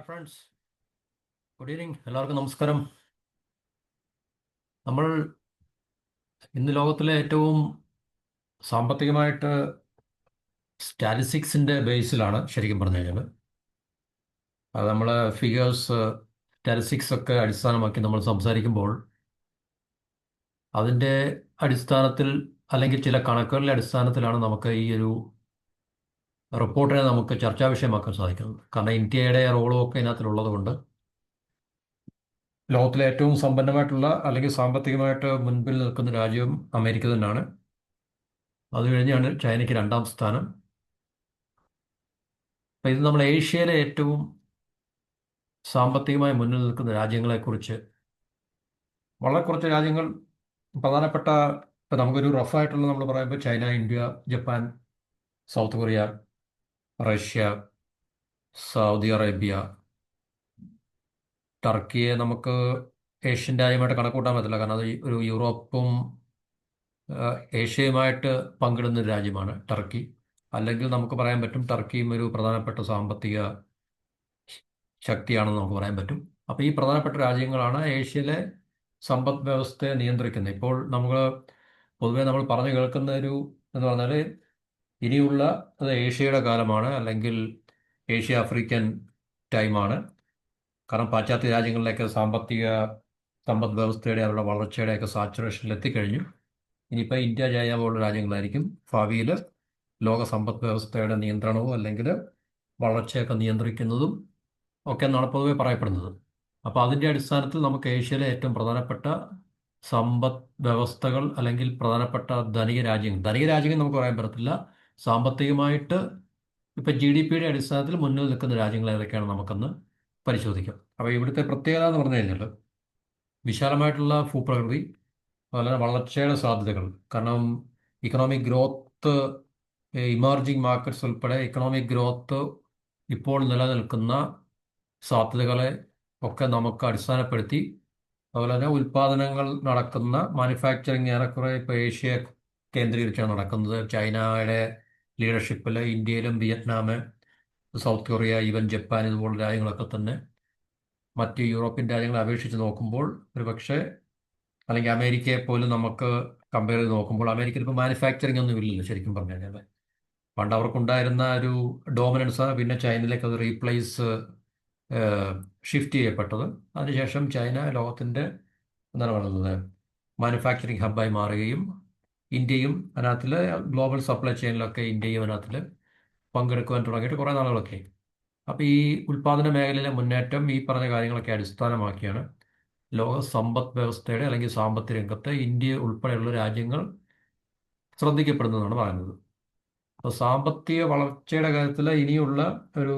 Hi friends good evening എല്ലാവർക്കും നമസ്കാരം. നമ്മൾ ഇന്ന് ലോകത്തിലെ ഏറ്റവും സാമ്പത്തികമായിട്ട് സ്റ്റാറ്റിസ്റ്റിക്സിന്റെ ബേസിലാണ് ശരിക്കും പറഞ്ഞു കഴിഞ്ഞാൽ അത് നമ്മൾ ഫിഗേഴ്സ് സ്റ്റാറ്റിസ്റ്റിക്സ് ഒക്കെ അടിസ്ഥാനമാക്കി നമ്മൾ സംസാരിക്കുമ്പോൾ അതിന്റെ അടിസ്ഥാനത്തിൽ അല്ലെങ്കിൽ ചില കണക്കുകളുടെ അടിസ്ഥാനത്തിലാണ് നമുക്ക് ഈ ഒരു റിപ്പോർട്ടിനെ നമുക്ക് ചർച്ചാ വിഷയമാക്കാൻ സാധിക്കുന്നത് കാരണം ഇന്ത്യയുടെ റോളും ഒക്കെ ഇതിനകത്തിലുള്ളത് കൊണ്ട് ലോകത്തിലെ ഏറ്റവും സമ്പന്നമായിട്ടുള്ള അല്ലെങ്കിൽ സാമ്പത്തികമായിട്ട് മുൻപിൽ നിൽക്കുന്ന രാജ്യവും അമേരിക്ക തന്നെയാണ്. അത് കഴിഞ്ഞാണ് ചൈനയ്ക്ക് രണ്ടാം സ്ഥാനം. അപ്പം ഇത് നമ്മൾ ഏഷ്യയിലെ ഏറ്റവും സാമ്പത്തികമായി മുന്നിൽ നിൽക്കുന്ന രാജ്യങ്ങളെക്കുറിച്ച്. വളരെ കുറച്ച് രാജ്യങ്ങൾ പ്രധാനപ്പെട്ട ഇപ്പം നമുക്കൊരു റഫായിട്ടുള്ള നമ്മൾ പറയുമ്പോൾ China India Japan South Korea Russia Saudi Arabia Turkiye നമുക്ക് ഏഷ്യൻ രാജ്യമായിട്ട് കണക്കൂട്ടാൻ പറ്റില്ല. കാരണം അത് ഒരു യൂറോപ്പും ഏഷ്യയുമായിട്ട് പങ്കിടുന്ന ഒരു രാജ്യമാണ് ടർക്കി. അല്ലെങ്കിൽ നമുക്ക് പറയാൻ പറ്റും ടർക്കിയും ഒരു പ്രധാനപ്പെട്ട സാമ്പത്തിക ശക്തിയാണെന്ന് നമുക്ക് പറയാൻ പറ്റും. അപ്പോൾ ഈ പ്രധാനപ്പെട്ട രാജ്യങ്ങളാണ് ഏഷ്യയിലെ സമ്പദ് വ്യവസ്ഥയെ നിയന്ത്രിക്കുന്നത്. ഇപ്പോൾ നമ്മൾ പൊതുവേ നമ്മൾ പറഞ്ഞു കേൾക്കുന്ന ഒരു എന്ന് പറഞ്ഞാൽ ഇനിയുള്ള അത് ഏഷ്യയുടെ കാലമാണ് അല്ലെങ്കിൽ ഏഷ്യ ആഫ്രിക്കൻ ടൈമാണ്. കാരണം പാശ്ചാത്യ രാജ്യങ്ങളിലേക്ക് സാമ്പത്തിക സമ്പദ് വ്യവസ്ഥയുടെ അവരുടെ വളർച്ചയുടെയൊക്കെ സാച്ചുറേഷനിൽ എത്തിക്കഴിഞ്ഞു ഇനിയിപ്പോൾ ഇന്ത്യ ചൈന പോലുള്ള രാജ്യങ്ങളായിരിക്കും ഭാവിയിൽ ലോക സമ്പദ് വ്യവസ്ഥയുടെ നിയന്ത്രണവും അല്ലെങ്കിൽ വളർച്ചയൊക്കെ നിയന്ത്രിക്കുന്നതും ഒക്കെ എന്നാണ് പൊതുവെ പറയപ്പെടുന്നത്. അപ്പോൾ അതിന്റെ അടിസ്ഥാനത്തിൽ നമുക്ക് ഏഷ്യയിലെ ഏറ്റവും പ്രധാനപ്പെട്ട സമ്പദ് വ്യവസ്ഥകൾ അല്ലെങ്കിൽ പ്രധാനപ്പെട്ട ധനിക രാജ്യങ്ങൾ ധനിക രാജ്യങ്ങൾ നമുക്ക് പറയാൻ പറ്റത്തില്ല. സാമ്പത്തികമായിട്ട് ഇപ്പം ജി ഡി പിയുടെ അടിസ്ഥാനത്തിൽ മുന്നിൽ നിൽക്കുന്ന രാജ്യങ്ങൾ ഏതൊക്കെയാണ് നമുക്കൊന്ന് പരിശോധിക്കാം. അപ്പോൾ ഇവിടുത്തെ പ്രത്യേകത എന്ന് പറഞ്ഞു കഴിഞ്ഞാൽ വിശാലമായിട്ടുള്ള ഭൂപ്രകൃതി വളരെ വളർച്ചയുടെ സാധ്യതകൾ. കാരണം ഇക്കണോമിക് ഗ്രോത്ത് ഇമർജിംഗ് മാർക്കറ്റ്സ് ഉൾപ്പെടെ ഇക്കണോമിക് ഗ്രോത്ത് ഇപ്പോൾ നിലനിൽക്കുന്ന സാധ്യതകളെ ഒക്കെ നമുക്ക് അടിസ്ഥാനപ്പെടുത്തി അതുപോലെ തന്നെ ഉൽപ്പാദനങ്ങൾ നടക്കുന്ന മാനുഫാക്ചറിങ് ഏറെക്കുറെ ഇപ്പോൾ ഏഷ്യ കേന്ദ്രീകരിച്ചാണ് നടക്കുന്നത്. ചൈനയുടെ ലീഡർഷിപ്പിൽ ഇന്ത്യയിലും Vietnam South Korea even Japan ഇതുപോലുള്ള രാജ്യങ്ങളൊക്കെ തന്നെ മറ്റ് യൂറോപ്യൻ രാജ്യങ്ങളെ അപേക്ഷിച്ച് നോക്കുമ്പോൾ ഒരു പക്ഷേ അല്ലെങ്കിൽ അമേരിക്കയെ പോലും നമുക്ക് കമ്പയർ ചെയ്ത് നോക്കുമ്പോൾ അമേരിക്കയിൽ ഇപ്പോൾ മാനുഫാക്ചറിങ് ഒന്നും ഇല്ലല്ലോ ശരിക്കും പറഞ്ഞു കഴിഞ്ഞാൽ പണ്ട് അവർക്കുണ്ടായിരുന്ന ഒരു ഡോമിനൻസ് പിന്നെ ചൈനയിലേക്ക് അത് റീപ്ലേസ് ഷിഫ്റ്റ് ചെയ്യപ്പെട്ടത്. അതിനുശേഷം ചൈന ലോകത്തിന്റെ എന്താണ് പറയുന്നത്? മാനുഫാക്ചറിങ് ഹബ്ബായി മാറുകയും ഇന്ത്യയും അതിനകത്തിൽ ഗ്ലോബൽ സപ്ലൈ ചെയിനിലൊക്കെ ഇന്ത്യയും അതിനകത്തിൽ പങ്കെടുക്കുവാൻ തുടങ്ങിയിട്ട് കുറേ നാളുകളൊക്കെ അപ്പോൾ ഈ ഉൽപ്പാദന മേഖലയിലെ മുന്നേറ്റം ഈ പറഞ്ഞ കാര്യങ്ങളൊക്കെ അടിസ്ഥാനമാക്കിയാണ് ലോക സമ്പദ് വ്യവസ്ഥയുടെ അല്ലെങ്കിൽ സാമ്പത്തിക രംഗത്ത് ഇന്ത്യ ഉൾപ്പെടെയുള്ള രാജ്യങ്ങൾ ശ്രദ്ധിക്കപ്പെടുന്നതാണ് പറയുന്നത്. അപ്പോൾ സാമ്പത്തിക വളർച്ചയുടെ കാര്യത്തിൽ ഇനിയുള്ള ഒരു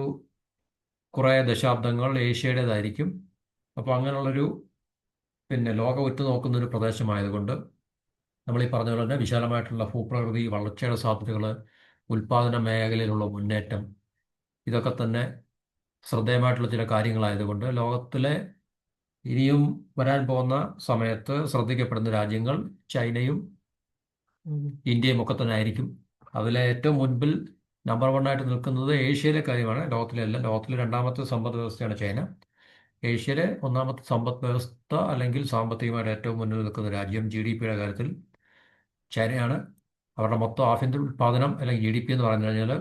കുറേ ദശാബ്ദങ്ങൾ ഏഷ്യയുടേതായിരിക്കും. അപ്പോൾ അങ്ങനെയുള്ളൊരു പിന്നെ ലോകം ഉറ്റുനോക്കുന്നൊരു പ്രദേശമായതുകൊണ്ട് നമ്മൾ ഈ പറഞ്ഞ പോലെ തന്നെ വിശാലമായിട്ടുള്ള ഭൂപ്രകൃതി വളർച്ചയുടെ സാധ്യതകൾ ഉൽപാദന മേഖലയിലുള്ള മുന്നേറ്റം ഇതൊക്കെ തന്നെ ശ്രദ്ധേയമായിട്ടുള്ള ചില കാര്യങ്ങളായതുകൊണ്ട് ലോകത്തിലെ ഇനിയും വരാൻ പോകുന്ന സമയത്ത് ശ്രദ്ധിക്കപ്പെടുന്ന രാജ്യങ്ങൾ ചൈനയും ഇന്ത്യയും ഒക്കെ തന്നെ ആയിരിക്കും. അതിലെ ഏറ്റവും മുൻപിൽ നമ്പർ വൺ ആയിട്ട് നിൽക്കുന്നത് ഏഷ്യയിലെ കാര്യമാണ്. ലോകത്തിലെ അല്ല ലോകത്തിലെ രണ്ടാമത്തെ സമ്പദ് വ്യവസ്ഥയാണ് ചൈന. ഏഷ്യയിലെ ഒന്നാമത്തെ സമ്പദ് വ്യവസ്ഥ അല്ലെങ്കിൽ സാമ്പത്തികമായിട്ട് ഏറ്റവും മുന്നിൽ നിൽക്കുന്ന രാജ്യം ജി ഡി പിയുടെ കാര്യത്തിൽ ചൈനയാണ്. അവരുടെ മൊത്തം ആഭ്യന്തര ഉൽപ്പാദനം അല്ലെങ്കിൽ ജി ഡി പി എന്ന് പറഞ്ഞു കഴിഞ്ഞാൽ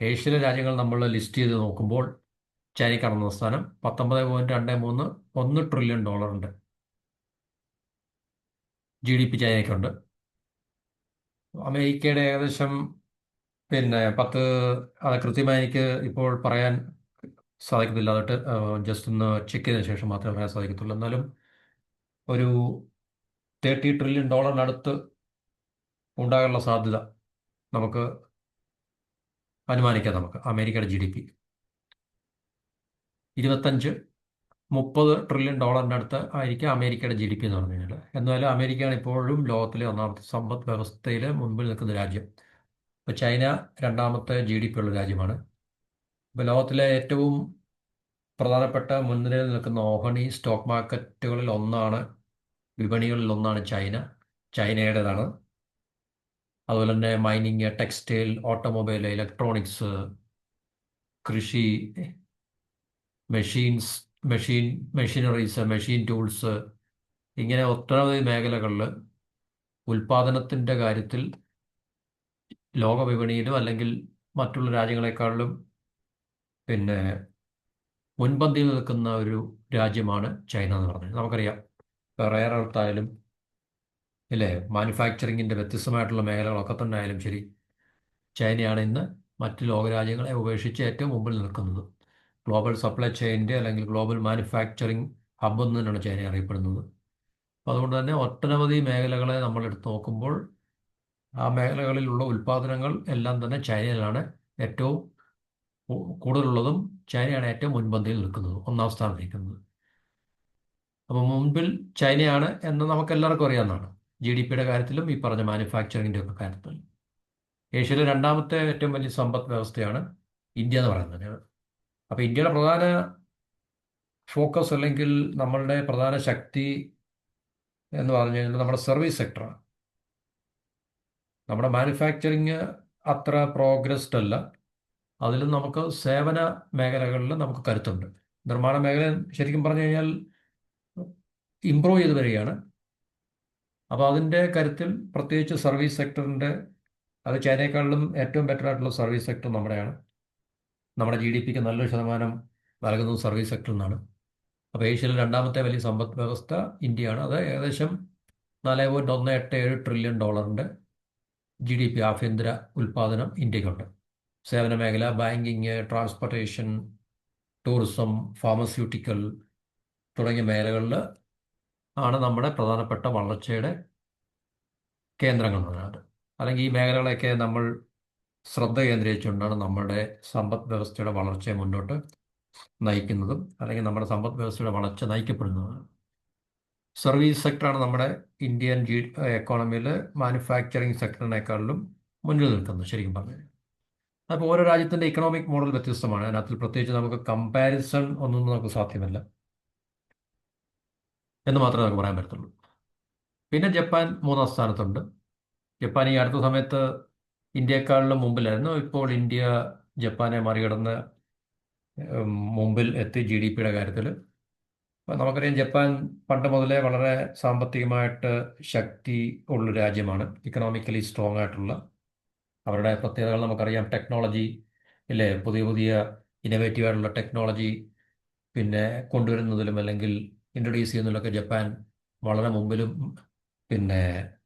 ഏഷ്യയിലെ രാജ്യങ്ങൾ നമ്മൾ ലിസ്റ്റ് ചെയ്ത് നോക്കുമ്പോൾ ചൈനയ്ക്കാണ് ഒന്നാം സ്ഥാനം പത്തൊമ്പത് പോയിന്റ് രണ്ട് മൂന്ന് ഒന്ന് ട്രില്യൺ ഡോളറുണ്ട് ജി ഡി പി ചൈനയ്ക്കുണ്ട്. അമേരിക്കയുടെ ഏകദേശം പിന്നെ പത്ത് അത് കൃത്യമായി എനിക്ക് ഇപ്പോൾ പറയാൻ സാധിക്കത്തില്ല. അതൊട്ട് ജസ്റ്റ് ഒന്ന് ചെക്ക് ചെയ്തതിനു ശേഷം മാത്രമേ പറയാൻ സാധിക്കത്തുള്ളൂ. എന്നാലും ഒരു തേർട്ടി ട്രില്യൺ ഡോളറിനടുത്ത് ഉണ്ടാകാനുള്ള സാധ്യത നമുക്ക് അനുമാനിക്കാം നമുക്ക്. അമേരിക്കയുടെ ജി ഡി പി ഇരുപത്തഞ്ച് മുപ്പത് ട്രില്യൺ ഡോളറിനടുത്ത് ആയിരിക്കും അമേരിക്കയുടെ ജി ഡി പി എന്ന് പറഞ്ഞു കഴിഞ്ഞാൽ എന്നാലും അമേരിക്കയാണ് ഇപ്പോഴും ലോകത്തിലെ ഒന്നാമത്തെ സമ്പദ് വ്യവസ്ഥയിൽ മുൻപിൽ നിൽക്കുന്ന രാജ്യം. ഇപ്പോൾ ചൈന രണ്ടാമത്തെ ജി ഡി പി ഉള്ള രാജ്യമാണ്. ഇപ്പോൾ ലോകത്തിലെ ഏറ്റവും പ്രധാനപ്പെട്ട മുൻനിരയിൽ നിൽക്കുന്ന ഓഹണി സ്റ്റോക്ക് മാർക്കറ്റുകളിൽ ഒന്നാണ് വിപണികളിൽ ഒന്നാണ് ചൈന. ചൈനയുടേതാണ്. അതുപോലെ തന്നെ മൈനിങ് ടെക്സ്റ്റൈൽ ഓട്ടോമൊബൈൽ ഇലക്ട്രോണിക്സ് കൃഷി machines machine machineries machine tools ഇങ്ങനെ ഒട്ടനവധി മേഖലകളിൽ ഉൽപാദനത്തിന്റെ കാര്യത്തിൽ ലോക വിപണിയിലും അല്ലെങ്കിൽ മറ്റുള്ള രാജ്യങ്ങളെക്കാളിലും പിന്നെ മുൻപന്തിയിൽ നിൽക്കുന്ന ഒരു രാജ്യമാണ് ചൈന എന്ന് പറഞ്ഞത് നമുക്കറിയാം. റയർ എർത്തായാലും ഇല്ലേ മാനുഫാക്ചറിങ്ങിന്റെ വ്യത്യസ്തമായിട്ടുള്ള മേഖലകളൊക്കെ തന്നെ ആയാലും ശരി ചൈനയാണ് ഇന്ന് മറ്റ് ലോകരാജ്യങ്ങളെ ഉപേക്ഷിച്ച് ഏറ്റവും മുമ്പിൽ നിൽക്കുന്നത്. ഗ്ലോബൽ സപ്ലൈ ചെയിന്റെ അല്ലെങ്കിൽ ഗ്ലോബൽ മാനുഫാക്ചറിങ് ഹബ് എന്ന് തന്നെയാണ് ചൈന അറിയപ്പെടുന്നത്. അപ്പോൾ അതുകൊണ്ട് തന്നെ ഒട്ടനവധി മേഖലകളെ നമ്മൾ എടുത്ത് നോക്കുമ്പോൾ ആ മേഖലകളിലുള്ള ഉൽപ്പാദനങ്ങൾ എല്ലാം തന്നെ ചൈനയിലാണ് ഏറ്റവും കൂടുതലുള്ളതും ചൈനയാണ് ഏറ്റവും മുൻപന്തിയിൽ നിൽക്കുന്നത് ഒന്നാം സ്ഥാനത്ത് നിൽക്കുന്നത്. അപ്പോൾ മുൻപിൽ ചൈനയാണ് എന്ന് നമുക്ക് എല്ലാവർക്കും അറിയാവുന്നതാണ്. ജി ഡി പിയുടെ കാര്യത്തിലും ഈ പറഞ്ഞ മാനുഫാക്ചറിങ്ങിന്റെ ഒക്കെ കാര്യത്തിലും. ഏഷ്യയിലെ രണ്ടാമത്തെ ഏറ്റവും വലിയ സമ്പദ് വ്യവസ്ഥയാണ് ഇന്ത്യ എന്ന് പറയുന്നത്. അപ്പോൾ ഇന്ത്യയുടെ പ്രധാന ഫോക്കസ് അല്ലെങ്കിൽ നമ്മളുടെ പ്രധാന ശക്തി എന്ന് പറഞ്ഞു കഴിഞ്ഞാൽ നമ്മുടെ സർവീസ് സെക്ടറാണ് നമ്മുടെ മാനുഫാക്ചറിങ് അത്ര പ്രോഗ്രസ്ഡ് അല്ല. അതിലും നമുക്ക് സേവന മേഖലകളിൽ നമുക്ക് കരുത്തുണ്ട്. നിർമ്മാണ മേഖല ശരിക്കും പറഞ്ഞു കഴിഞ്ഞാൽ ഇമ്പ്രൂവ് ചെയ്ത് വരികയാണ്. അപ്പോൾ അതിന്റെ കാര്യത്തിൽ പ്രത്യേകിച്ച് സർവീസ് സെക്ടറിന്റെ അത് ചൈനയെക്കാളിലും ഏറ്റവും ബെറ്റർ ആയിട്ടുള്ള സർവീസ് സെക്ടർ നമ്മുടെയാണ്. നമ്മുടെ ജി ഡി പിക്ക് നല്ലൊരു ശതമാനം നൽകുന്നത് സർവീസ് സെക്ടറിൽ നിന്നാണ് അപ്പോൾ ഏഷ്യയിലെ രണ്ടാമത്തെ വലിയ സമ്പദ് വ്യവസ്ഥ ഇന്ത്യയാണ്. അത് ഏകദേശം നാല് പോയിന്റ് ഒന്ന് എട്ട് ഏഴ് ട്രില്യൺ ഡോളറിന്റെ ജി ഡി പി ആഭ്യന്തര ഉൽപ്പാദനം ഇന്ത്യക്കുണ്ട്. സേവന മേഖല ബാങ്കിങ് ട്രാൻസ്പോർട്ടേഷൻ ടൂറിസം ഫാർമസ്യൂട്ടിക്കൽ തുടങ്ങിയ മേഖലകളിൽ ആണ് നമ്മുടെ പ്രധാനപ്പെട്ട വളർച്ചയുടെ കേന്ദ്രങ്ങൾ എന്ന് പറയുന്നത്. അല്ലെങ്കിൽ ഈ മേഖലകളൊക്കെ നമ്മൾ ശ്രദ്ധ കേന്ദ്രീകരിച്ചുകൊണ്ടാണ് നമ്മുടെ സമ്പദ് വ്യവസ്ഥയുടെ വളർച്ചയെ മുന്നോട്ട് നയിക്കുന്നതും അല്ലെങ്കിൽ നമ്മുടെ സമ്പദ് വ്യവസ്ഥയുടെ വളർച്ച നയിക്കപ്പെടുന്നതും സർവീസ് സെക്ടറാണ് നമ്മുടെ ഇന്ത്യൻ ജി എക്കോണമിയിൽ മാനുഫാക്ചറിങ് സെക്ടറിനേക്കാളിലും മുന്നിൽ നിൽക്കുന്നത് ശരിക്കും പറഞ്ഞു അപ്പോൾ ഓരോ രാജ്യത്തിന്റെ ഇക്കണോമിക് മോഡൽ വ്യത്യസ്തമാണ്. അതിനകത്തിൽ പ്രത്യേകിച്ച് നമുക്ക് കമ്പാരിസൺ ഒന്നും നമുക്ക് സാധ്യമല്ല. എന്ന് മാത്രമേ നമുക്ക് പറയാൻ പറ്റത്തുള്ളൂ. പിന്നെ ജപ്പാൻ മൂന്നാം സ്ഥാനത്തുണ്ട്. ജപ്പാൻ ഈ അടുത്ത സമയത്ത് ഇന്ത്യക്കാളിലും മുമ്പിലായിരുന്നു. ഇപ്പോൾ ഇന്ത്യ ജപ്പാനെ മറികടന്ന് മുമ്പിൽ എത്തി ജി ഡി പിയുടെ കാര്യത്തിൽ അപ്പം നമുക്കറിയാം ജപ്പാൻ പണ്ട് മുതലേ വളരെ സാമ്പത്തികമായിട്ട് ശക്തി ഉള്ള രാജ്യമാണ്. ഇക്കണോമിക്കലി സ്ട്രോങ് ആയിട്ടുള്ള. അവരുടെ പ്രത്യേകതകൾ നമുക്കറിയാം. ടെക്നോളജി ഇല്ലേ പുതിയ പുതിയ ഇന്നവേറ്റീവ് ആയിട്ടുള്ള ടെക്നോളജി പിന്നെ കൊണ്ടുവരുന്നതിലും അല്ലെങ്കിൽ ഇൻട്രൊഡ്യൂസ് ചെയ്യുന്നതിലൊക്കെ ജപ്പാൻ വളരെ മുമ്പിലും പിന്നെ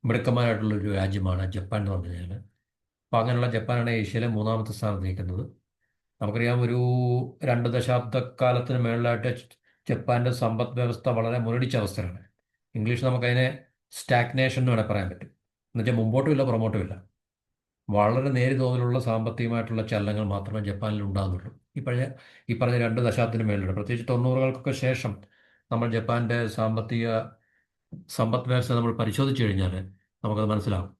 മിടുക്കന്മാരായിട്ടുള്ളൊരു രാജ്യമാണ് ജപ്പാൻ എന്ന് പറഞ്ഞു കഴിഞ്ഞാൽ അപ്പോൾ അങ്ങനെയുള്ള ജപ്പാനാണ് ഏഷ്യയിലെ മൂന്നാമത്തെ സ്ഥാനത്ത് നിൽക്കുന്നത് നമുക്കറിയാം ഒരു രണ്ട് ദശാബ്ദക്കാലത്തിന് മേളിലായിട്ട് ജപ്പാന്റെ സമ്പദ് വ്യവസ്ഥ വളരെ മുരടിച്ച അവസ്ഥയാണ്. ഇംഗ്ലീഷ് നമുക്കതിനെ സ്റ്റാഗ്നേഷൻ എന്ന് വേണേൽ പറയാൻ പറ്റും. എന്നുവെച്ചാൽ മുമ്പോട്ടും ഇല്ല ഇല്ല. വളരെ നേരിയ തോതിലുള്ള സാമ്പത്തികമായിട്ടുള്ള ചലനങ്ങൾ മാത്രമേ ജപ്പാനിൽ ഉണ്ടാകുന്നുള്ളൂ. ഈ പഴയ ഈ പറഞ്ഞ രണ്ട് ദശാബ്ദത്തിന് മേളിലുണ്ട്. പ്രത്യേകിച്ച് തൊണ്ണൂറുകൾക്കൊക്കെ ശേഷം നമ്മൾ ജപ്പാന്റെ സാമ്പത്തിക സമ്പദ് വ്യവസ്ഥ നമ്മൾ പരിശോധിച്ചു കഴിഞ്ഞാൽ നമുക്കത് മനസ്സിലാവും.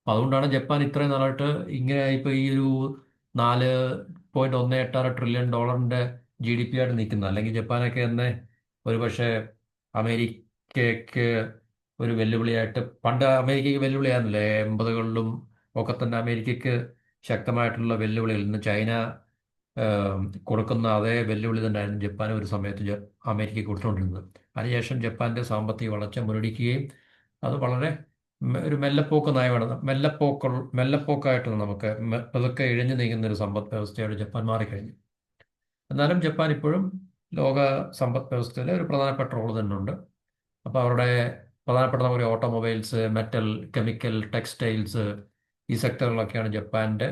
അപ്പോൾ അതുകൊണ്ടാണ് ജപ്പാൻ ഇത്രയും നാളായിട്ട് ഇങ്ങനെ ഇപ്പോൾ ഈ ഒരു നാല് പോയിന്റ് ഒന്ന് എട്ടാറ് ട്രില്യൺ ഡോളറിന്റെ ജി ഡി പി ആയിട്ട് നിൽക്കുന്നത്. അല്ലെങ്കിൽ ജപ്പാനൊക്കെ തന്നെ ഒരുപക്ഷെ അമേരിക്കയ്ക്ക് ഒരു വെല്ലുവിളിയായിട്ട് പണ്ട് അമേരിക്കയ്ക്ക് വെല്ലുവിളിയായിരുന്നില്ലേ? എൺപതുകളിലും ഒക്കെ തന്നെ അമേരിക്കയ്ക്ക് ശക്തമായിട്ടുള്ള വെല്ലുവിളികൾ. ഇന്ന് ചൈന കൊടുക്കുന്ന അതേ വെല്ലുവിളി തന്നെയായിരുന്നു ജപ്പാൻ ഒരു സമയത്ത് അമേരിക്കയ്ക്ക് കൊടുത്തുകൊണ്ടിരുന്നത്. അതിനുശേഷം ജപ്പാന്റെ സാമ്പത്തിക വളർച്ച മുരടിക്കുകയും അത് വളരെ ഒരു മെല്ലപ്പോക്ക് നയമാണ്. മെല്ലപ്പോക്കൾ മെല്ലപ്പോക്കായിട്ട് നമുക്ക് പതുക്കെ ഇഴഞ്ഞു നീങ്ങുന്ന ഒരു സമ്പദ് വ്യവസ്ഥയോട് ജപ്പാൻ മാറിക്കഴിഞ്ഞു. എന്നാലും ജപ്പാൻ ഇപ്പോഴും ലോക സമ്പദ് വ്യവസ്ഥയിലെ ഒരു പ്രധാനപ്പെട്ട റോൾ തന്നെ ഉണ്ട് അപ്പോൾ അവരുടെ പ്രധാനപ്പെട്ട നമുക്ക് ഓട്ടോമൊബൈൽസ് മെറ്റൽ കെമിക്കൽ ടെക്സ്റ്റൈൽസ് ഈ സെക്ടറുകളൊക്കെയാണ് ജപ്പാന്റെ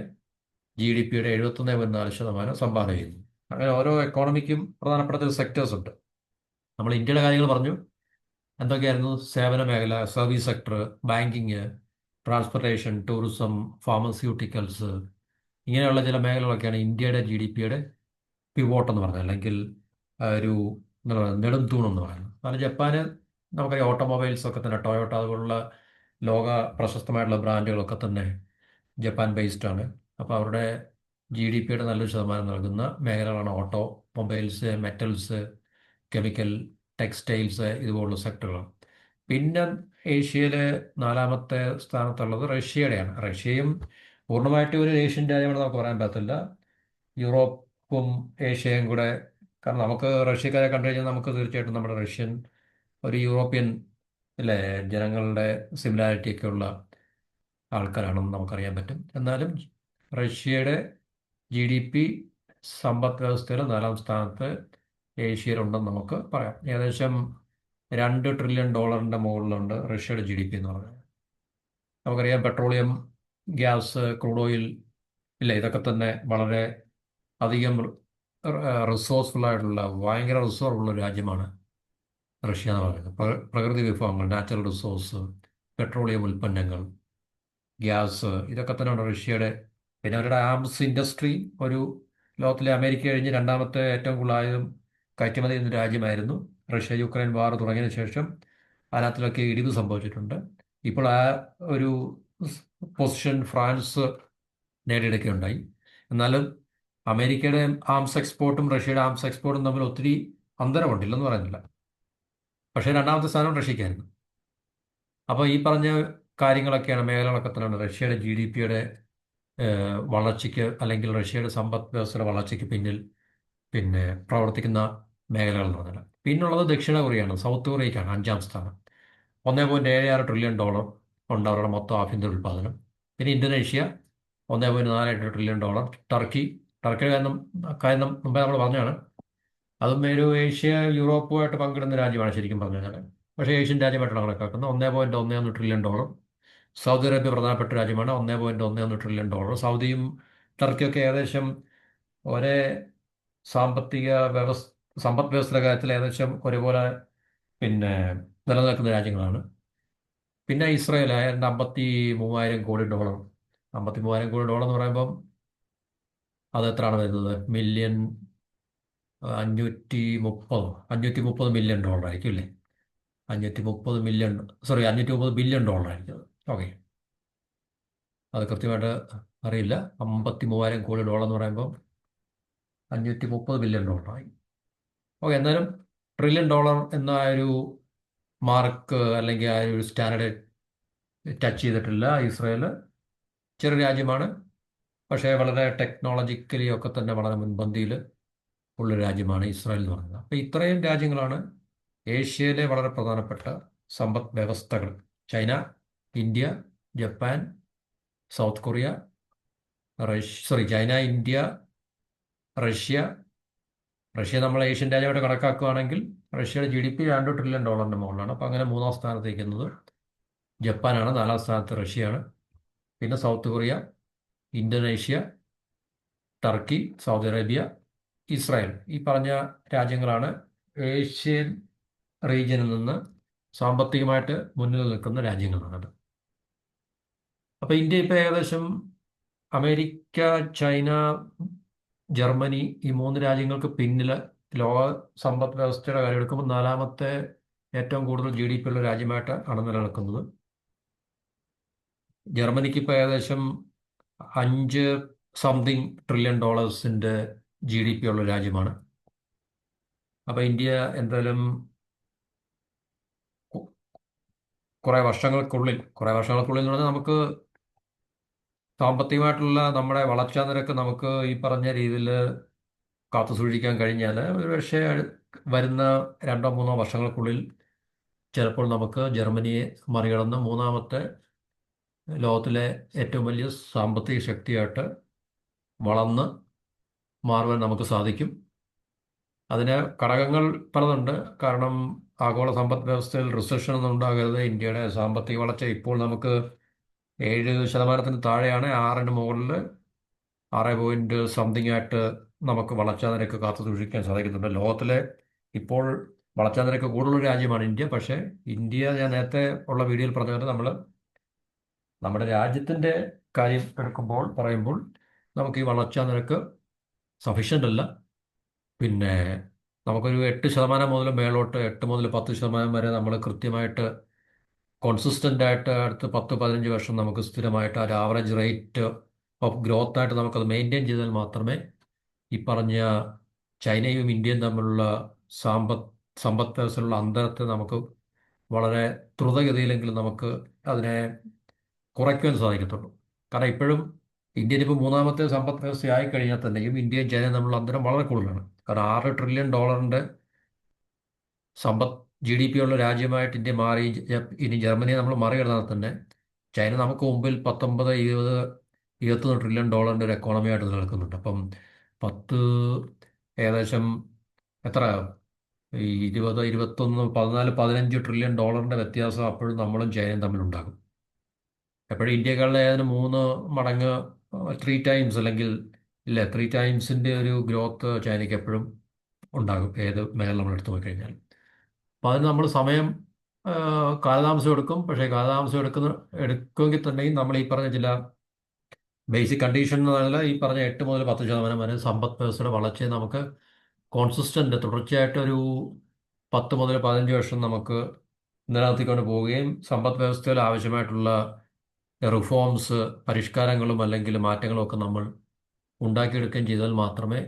ജി ഡി പിയുടെ എഴുപത്തൊന്ന് പോയിന്റ് നാല് ശതമാനം സംഭാവന ചെയ്യുന്നു അങ്ങനെ ഓരോ എക്കോണമിക്കും പ്രധാനപ്പെട്ട സെക്ടേഴ്സ് ഉണ്ട്. നമ്മൾ ഇന്ത്യയുടെ കാര്യങ്ങൾ പറഞ്ഞു. എന്തൊക്കെയായിരുന്നു? സേവന മേഖല service sector banking transportation tourism pharmaceuticals ഇങ്ങനെയുള്ള ചില മേഖലകളൊക്കെയാണ് ഇന്ത്യയുടെ ജി ഡി പിയുടെ പിവോട്ട് എന്ന് പറഞ്ഞത്. അല്ലെങ്കിൽ ഒരു എന്താ പറയുക നെടും തൂണെന്ന് പറയുന്നത്. കാരണം ജപ്പാന് നമുക്കറിയാം ഓട്ടോമൊബൈൽസ് ഒക്കെ തന്നെ ടൊയോട്ട അതുപോലുള്ള ലോക പ്രശസ്തമായിട്ടുള്ള ബ്രാൻഡുകളൊക്കെ തന്നെ ജപ്പാൻ ബേസ്ഡ് ആണ്. അപ്പോൾ അവരുടെ ജി ഡി പിയുടെ നല്ലൊരു ശതമാനം നൽകുന്ന മേഖലകളാണ് automobiles metals chemical textiles ഇതുപോലുള്ള സെക്ടറുകൾ. പിന്നെ ഏഷ്യയിലെ നാലാമത്തെ സ്ഥാനത്തുള്ളത് റഷ്യയുടെയാണ്. റഷ്യയും പൂർണമായിട്ട് ഒരു ഏഷ്യൻ രാജ്യമാണെന്ന് നമുക്ക് പറയാൻ പറ്റത്തില്ല. യൂറോപ്പും ഏഷ്യയും കൂടെ കാരണം നമുക്ക് റഷ്യക്കാരെ കണ്ടു കഴിഞ്ഞാൽ നമുക്ക് തീർച്ചയായിട്ടും നമ്മുടെ റഷ്യൻ ഒരു യൂറോപ്യൻ അല്ലേ ജനങ്ങളുടെ സിമിലാരിറ്റി ഒക്കെ ഉള്ള ആൾക്കാരാണെന്ന് നമുക്കറിയാൻ പറ്റും. എന്നാലും റഷ്യയുടെ ജി ഡി പി സമ്പദ് വ്യവസ്ഥയിൽ നാലാം സ്ഥാനത്ത് ഏഷ്യയിലുണ്ടെന്ന് നമുക്ക് പറയാം. ഏകദേശം രണ്ട് ട്രില്യൺ ഡോളറിന്റെ മുകളിലുണ്ട് റഷ്യയുടെ ജി ഡി പി എന്ന് പറഞ്ഞാൽ. നമുക്കറിയാം പെട്രോളിയം ഗ്യാസ് ക്രൂഡ് ഓയിൽ ഇല്ല ഇതൊക്കെ തന്നെ വളരെ അധികം റിസോഴ്സ്ഫുൾ ആയിട്ടുള്ള ഭയങ്കര റിസോർവ് ഉള്ള രാജ്യമാണ് റഷ്യ എന്ന് പറയുന്നത്. പ്ര- പ്രകൃതി വിഭവങ്ങൾ നാച്ചുറൽ റിസോഴ്സ് പെട്രോളിയം ഉൽപ്പന്നങ്ങൾ ഗ്യാസ് ഇതൊക്കെ തന്നെയാണ് റഷ്യയുടെ പിന്നെ അവരുടെ ആംസ് ഇൻഡസ്ട്രി ഒരു ലോകത്തിലെ അമേരിക്ക കഴിഞ്ഞ് രണ്ടാമത്തെ ഏറ്റവും കൂടുതൽ ആയുധം കയറ്റുമതി ചെയ്യുന്ന രാജ്യമായിരുന്നു. റഷ്യ യുക്രൈൻ വാർ തുടങ്ങിയതിന് ശേഷം അതിനകത്തിലൊക്കെ ഇടിവ് സംഭവിച്ചിട്ടുണ്ട്. ഇപ്പോൾ ആ ഒരു പൊസിഷൻ ഫ്രാൻസ് നേടിയെടുക്കുകയുണ്ടായി. എന്നാലും അമേരിക്കയുടെ ആംസ് എക്സ്പോർട്ടും റഷ്യയുടെ ആംസ് എക്സ്പോർട്ടും തമ്മിൽ ഒത്തിരി അന്തരമുണ്ടില്ലെന്ന് പറയുന്നില്ല. പക്ഷേ രണ്ടാമത്തെ സ്ഥാനം റഷ്യക്കായിരുന്നു അപ്പോൾ ഈ പറഞ്ഞ കാര്യങ്ങളൊക്കെയാണ് മേഖലകളൊക്കെ തന്നെയാണ്. റഷ്യയുടെ ജി ഡി പിയുടെ വളർച്ചയ്ക്ക് അല്ലെങ്കിൽ റഷ്യയുടെ സമ്പദ് വ്യവസ്ഥയുടെ വളർച്ചയ്ക്ക് പിന്നിൽ പിന്നെ പ്രവർത്തിക്കുന്ന മേഖലകൾ എന്ന് പറഞ്ഞാൽ പിന്നുള്ളത് ദക്ഷിണ കൊറിയയാണ് സൗത്ത് കൊറിയയ്ക്കാണ് അഞ്ചാം സ്ഥാനം. ഒന്നേ പോയിന്റ് ഏഴ് ആറ് ട്രില്യൺ ഡോളർ ഉണ്ട് അവരുടെ മൊത്തം ആഭ്യന്തര ഉൽപ്പാദനം. പിന്നെ ഇന്തോനേഷ്യ ഒന്നേ പോയിന്റ് നാല് എട്ട് ട്രില്യൺ ഡോളർ ടർക്കി ടർക്കിയുടെ കാരണം കാര്യം മുമ്പേ നമ്മൾ പറഞ്ഞാണ് അതും ഒരു ഏഷ്യ യൂറോപ്പുമായിട്ട് പങ്കിടുന്ന രാജ്യമാണ് ശരിക്കും പറഞ്ഞു കഴിഞ്ഞാൽ പക്ഷേ ഏഷ്യൻ രാജ്യമായിട്ടാണ് കണക്കാക്കുന്നത്. ഒന്നേ പോയിന്റ് ഒന്നേ ഒന്ന് ട്രില്യൺ ഡോളർ സൗദി അറേബ്യ പ്രധാനപ്പെട്ട രാജ്യമാണ്. ഒന്നേ പോയിന്റ് ഒന്നേ ഒന്ന് ട്രില്യൺ ഡോളർ സൗദിയും ടർക്കിയൊക്കെ ഏകദേശം ഒരേ സാമ്പത്തിക വ്യവസ്ഥ സമ്പദ് വ്യവസ്ഥയുടെ കാര്യത്തിൽ ഏകദേശം ഒരുപോലെ പിന്നെ നിലനിൽക്കുന്ന രാജ്യങ്ങളാണ്. പിന്നെ ഇസ്രയേൽ ഏതാണ്ട് അമ്പത്തി മൂവായിരം കോടി ഡോളർ അമ്പത്തി മൂവായിരം കോടി ഡോളർ എന്ന് പറയുമ്പം അത് എത്രയാണ് വരുന്നത്? മില്യൺ അഞ്ഞൂറ്റി മുപ്പത് അഞ്ഞൂറ്റി മുപ്പത് മില്യൺ ഡോളർ ആയിരിക്കും അല്ലേ? അഞ്ഞൂറ്റി മുപ്പത് മില്യൺ സോറി അഞ്ഞൂറ്റി മുപ്പത് ബില്യൺ ഡോളർ ആയിരിക്കും ഓക്കെ. അത് കൃത്യമായിട്ട് അറിയില്ല. അമ്പത്തി മൂവായിരം കോടി ഡോളർ എന്ന് പറയുമ്പോൾ അഞ്ഞൂറ്റി മുപ്പത് ബില്യൺ ഡോളറായി. ഓക്കെ എന്നാലും ട്രില്യൺ ഡോളർ എന്ന ഒരു മാർക്ക് അല്ലെങ്കിൽ ആ ഒരു സ്റ്റാൻഡേർഡ് ടച്ച് ചെയ്തിട്ടില്ല ഇസ്രയേൽ. ചെറിയ രാജ്യമാണ്. പക്ഷേ വളരെ ടെക്നോളജിക്കലി ഒക്കെ തന്നെ വളരെ മുൻപന്തിയിൽ ഉള്ള രാജ്യമാണ് ഇസ്രായേൽ എന്ന് പറയുന്നത്. അപ്പോൾ ഇത്രയും രാജ്യങ്ങളാണ് ഏഷ്യയിലെ വളരെ പ്രധാനപ്പെട്ട സമ്പദ് വ്യവസ്ഥകൾ. China India Japan South Korea Russia sorry China India Russia. Russia നമ്മൾ ഏഷ്യൻ രാജ്യമായിട്ട് കണക്കാക്കുകയാണെങ്കിൽ റഷ്യയുടെ ജി ഡി പി രണ്ട് ട്രില്യൺ ഡോളറിന്റെ മുകളിലാണ്. അപ്പോൾ അങ്ങനെ മൂന്നാം സ്ഥാനത്ത് നിൽക്കുന്നത് ജപ്പാനാണ് നാലാം സ്ഥാനത്ത് റഷ്യയാണ്. പിന്നെ South Korea Indonesia Turkey Saudi Arabia Israel. ഈ പറഞ്ഞ രാജ്യങ്ങളാണ് ഏഷ്യൻ റീജിയനിൽ നിന്ന് സാമ്പത്തികമായിട്ട് മുന്നിൽ നിൽക്കുന്ന രാജ്യങ്ങളാണ് അപ്പോൾ ഇന്ത്യ ഇപ്പോൾ ഏകദേശം അമേരിക്ക ചൈന ജർമ്മനി ഈ മൂന്ന് രാജ്യങ്ങൾക്ക് പിന്നിൽ ലോക സമ്പദ് വ്യവസ്ഥയുടെ കാര്യം എടുക്കുമ്പോൾ നാലാമത്തെ ഏറ്റവും കൂടുതൽ ജി ഡി പി ഉള്ള രാജ്യമായിട്ട് ആണ് നിലനിൽക്കുന്നത്. ജർമ്മനിക്ക് ഇപ്പോൾ ഏകദേശം അഞ്ച് സംതിങ് ട്രില്യൺ ഡോളേഴ്സിന്റെ ജി ഡി പി ഉള്ള രാജ്യമാണ്. അപ്പോൾ ഇന്ത്യ എന്തായാലും കുറേ വർഷങ്ങൾക്കുള്ളിൽ കുറേ വർഷങ്ങൾക്കുള്ളിൽ എന്ന് പറഞ്ഞാൽ നമുക്ക് സാമ്പത്തികമായിട്ടുള്ള നമ്മുടെ വളർച്ചാ നിരക്ക് നമുക്ക് ഈ പറഞ്ഞ രീതിയിൽ കാത്തു സൂക്ഷിക്കാൻ കഴിഞ്ഞാൽ ഒരു പക്ഷേ വരുന്ന രണ്ടോ മൂന്നോ വർഷങ്ങൾക്കുള്ളിൽ ചിലപ്പോൾ നമുക്ക് ജർമ്മനിയെ മറികടന്ന് മൂന്നാമത്തെ ലോകത്തിലെ ഏറ്റവും വലിയ സാമ്പത്തിക ശക്തിയായിട്ട് വളർന്ന് മാറുവാൻ നമുക്ക് സാധിക്കും. അതിന് ഘടകങ്ങൾ പലതുണ്ട്. കാരണം ആഗോള സമ്പദ് വ്യവസ്ഥയിൽ റിസഷൻ ഒന്നും ഉണ്ടാകരുത്. ഇന്ത്യയുടെ സാമ്പത്തിക വളർച്ച ഇപ്പോൾ നമുക്ക് ഏഴ് ശതമാനത്തിന് താഴെയാണ് ആറിന് മുകളിൽ ആറ് പോയിന്റ് സംതിങ് ആയിട്ട് നമുക്ക് വളർച്ചാ നിരക്ക് കാത്തു സൂക്ഷിക്കാൻ സാധിക്കുന്നുണ്ട്. ലോകത്തിലെ ഇപ്പോൾ വളർച്ചാ നിരക്ക് കൂടുതലുള്ള രാജ്യമാണ് ഇന്ത്യ. പക്ഷേ ഇന്ത്യ ഞാൻ നേരത്തെ ഉള്ള വീഡിയോയിൽ പറഞ്ഞ പോലെ നമ്മൾ നമ്മുടെ രാജ്യത്തിന്റെ കാര്യം എടുക്കുമ്പോൾ പറയുമ്പോൾ നമുക്ക് ഈ വളർച്ചാ നിരക്ക് സഫീഷ്യന്റ് അല്ല. പിന്നെ നമുക്കൊരു എട്ട് ശതമാനം മുതൽ മേലോട്ട് എട്ട് മുതൽ പത്ത് ശതമാനം വരെ നമ്മൾ കൃത്യമായിട്ട് കോൺസിസ്റ്റന്റ് ആയിട്ട് അടുത്ത് പത്ത് പതിനഞ്ച് വർഷം നമുക്ക് സ്ഥിരമായിട്ട് ഒരു ആവറേജ് റേറ്റ് ഓഫ് ഗ്രോത്ത് ആയിട്ട് നമുക്കത് മെയിന്റെയിൻ ചെയ്താൽ മാത്രമേ ഈ പറഞ്ഞ ചൈനയും ഇന്ത്യയും തമ്മിലുള്ള സാമ്പത്ത് സമ്പദ് വ്യവസ്ഥയിലുള്ള അന്തരത്തെ നമുക്ക് വളരെ ദ്രുതഗതിയിലെങ്കിലും നമുക്ക് അതിനെ കുറയ്ക്കുവാൻ സാധിക്കത്തുള്ളൂ. കാരണം ഇപ്പോഴും ഇന്ത്യയിൽ ഇപ്പോൾ മൂന്നാമത്തെ സമ്പദ് വ്യവസ്ഥയായി കഴിഞ്ഞാൽ തന്നെയും ഇന്ത്യയും ചൈനയും തമ്മിലുള്ള അന്തരം വളരെ കൂടുതലാണ്. കാരണം ആറ് ട്രില്യൺ ഡോളറിന്റെ സമ്പദ് ജി ഡി പി ഉള്ള രാജ്യമായിട്ട് ഇന്ത്യ മാറി ഇനി ജർമ്മനിയെ നമ്മൾ മറികടന്നാൽ തന്നെ ചൈന നമുക്ക് മുമ്പിൽ പത്തൊമ്പത് ഇരുപത് ഇരുപത്തൊന്ന് ട്രില്യൺ ഡോളറിന്റെ ഒരു എക്കോണമിയായിട്ട് നിലനിൽക്കുന്നുണ്ട്. അപ്പം പത്ത് ഏകദേശം എത്ര? ഇരുപത് ഇരുപത്തൊന്ന് പതിനാല് പതിനഞ്ച് ട്രില്യൺ ഡോളറിന്റെ വ്യത്യാസം അപ്പോഴും നമ്മളും ചൈനയും തമ്മിലുണ്ടാകും എപ്പോഴും ഇന്ത്യക്കാരുടെ ഏതാനും മൂന്ന് മടങ്ങ് ത്രീ ടൈംസ് അല്ലെങ്കിൽ ഇല്ല ത്രീ ടൈംസിന്റെ ഒരു ഗ്രോത്ത് ചൈനയ്ക്ക് എപ്പോഴും ഉണ്ടാകും. ഏത് മേഖല നമ്മൾ എടുത്തു നോക്കിക്കഴിഞ്ഞാൽ അപ്പോൾ അതിന് നമ്മൾ സമയം കാലതാമസം എടുക്കും. പക്ഷേ കാലതാമസം എടുക്കുന്ന എടുക്കുമെങ്കിൽ തന്നെയും നമ്മൾ ഈ പറഞ്ഞ ചില ബേസിക് കണ്ടീഷൻ എന്നല്ല ഈ പറഞ്ഞ എട്ട് മുതൽ പത്ത് ശതമാനം വരെ സമ്പദ് വ്യവസ്ഥയുടെ വളർച്ചയെ നമുക്ക് കോൺസിസ്റ്റന്റ് തുടർച്ചയായിട്ട് ഒരു പത്ത് മുതൽ പതിനഞ്ച് വർഷം നമുക്ക് നിലനിർത്തിക്കൊണ്ട് പോവുകയും സമ്പദ് വ്യവസ്ഥയിൽ ആവശ്യമായിട്ടുള്ള റിഫോംസ് പരിഷ്കാരങ്ങളും അല്ലെങ്കിൽ മാറ്റങ്ങളും ഒക്കെ നമ്മൾ ഉണ്ടാക്കിയെടുക്കുകയും ചെയ്താൽ മാത്രമേ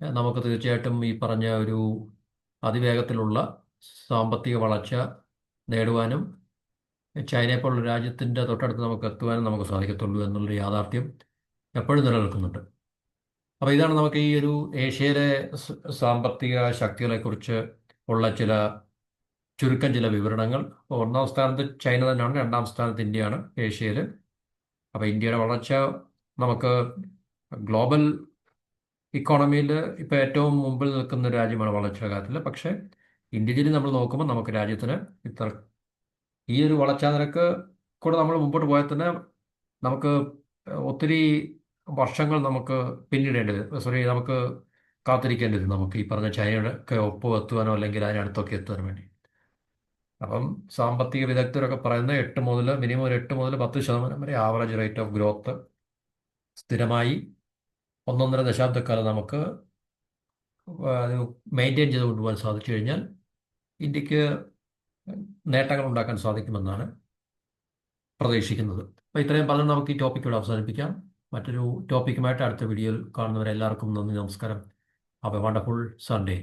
നമുക്ക് തീർച്ചയായിട്ടും ഈ പറഞ്ഞ ഒരു അതിവേഗത്തിലുള്ള സാമ്പത്തിക വളർച്ച നേടുവാനും ചൈനയെ പോലുള്ള രാജ്യത്തിന്റെ തൊട്ടടുത്ത് നമുക്ക് എത്തുവാനും നമുക്ക് സാധിക്കത്തുള്ളൂ എന്നുള്ളൊരു യാഥാർത്ഥ്യം എപ്പോഴും നിലനിൽക്കുന്നുണ്ട്. അപ്പോൾ ഇതാണ് നമുക്ക് ഈ ഒരു ഏഷ്യയിലെ സാമ്പത്തിക ശക്തികളെക്കുറിച്ച് ഉള്ള ചില ചുരുക്കം ചില വിവരണങ്ങൾ. ഒന്നാം സ്ഥാനത്ത് ചൈന തന്നെയാണ് രണ്ടാം സ്ഥാനത്ത് ഇന്ത്യയാണ് ഏഷ്യയിൽ അപ്പോൾ ഇന്ത്യയുടെ വളർച്ച നമുക്ക് ഗ്ലോബൽ ഇക്കോണമിയിൽ ഇപ്പോൾ ഏറ്റവും മുമ്പിൽ നിൽക്കുന്ന രാജ്യമാണ് വളർച്ചാ പക്ഷേ ഇന്ത്യയിൽ നമ്മൾ നോക്കുമ്പോൾ നമുക്ക് രാജ്യത്തിന് ഇത്ര ഈ ഒരു വളർച്ചാ നിരക്ക് കൂടെ നമ്മൾ മുമ്പോട്ട് പോയാൽ തന്നെ നമുക്ക് ഒത്തിരി വർഷങ്ങൾ നമുക്ക് പിന്നിടേണ്ടി വരും സോറി നമുക്ക് കാത്തിരിക്കേണ്ടി വരും. നമുക്ക് ഈ പറഞ്ഞ ചൈനയുടെ ഒക്കെ ഒപ്പ് എത്തുവാനോ അല്ലെങ്കിൽ അതിനടുത്തൊക്കെ എത്താൻ വേണ്ടി. അപ്പം സാമ്പത്തിക വിദഗ്ധരൊക്കെ പറയുന്ന എട്ട് മുതൽ മിനിമം ഒരു എട്ട് മുതൽ പത്ത് ശതമാനം വരെ ആവറേജ് റേറ്റ് ഓഫ് ഗ്രോത്ത് സ്ഥിരമായി ഒന്നൊന്നര ദശാബ്ദക്കാലം നമുക്ക് മെയിന്റെയിൻ ചെയ്ത് കൊണ്ടുപോകാൻ സാധിച്ചു കഴിഞ്ഞാൽ ഇന്ത്യയ്ക്ക് നേട്ടങ്ങൾ ഉണ്ടാക്കാൻ സാധിക്കുമെന്നാണ് പ്രതീക്ഷിക്കുന്നത്. അപ്പോൾ ഇത്രയും പറഞ്ഞ് നമുക്ക് ഈ ടോപ്പിക് ഇവിടെ അവസാനിപ്പിക്കാം. മറ്റൊരു ടോപ്പിക്കുമായിട്ട് അടുത്ത വീഡിയോയിൽ കാണുന്നവരെല്ലാവർക്കും നന്ദി നമസ്കാരം. A wonderful Sunday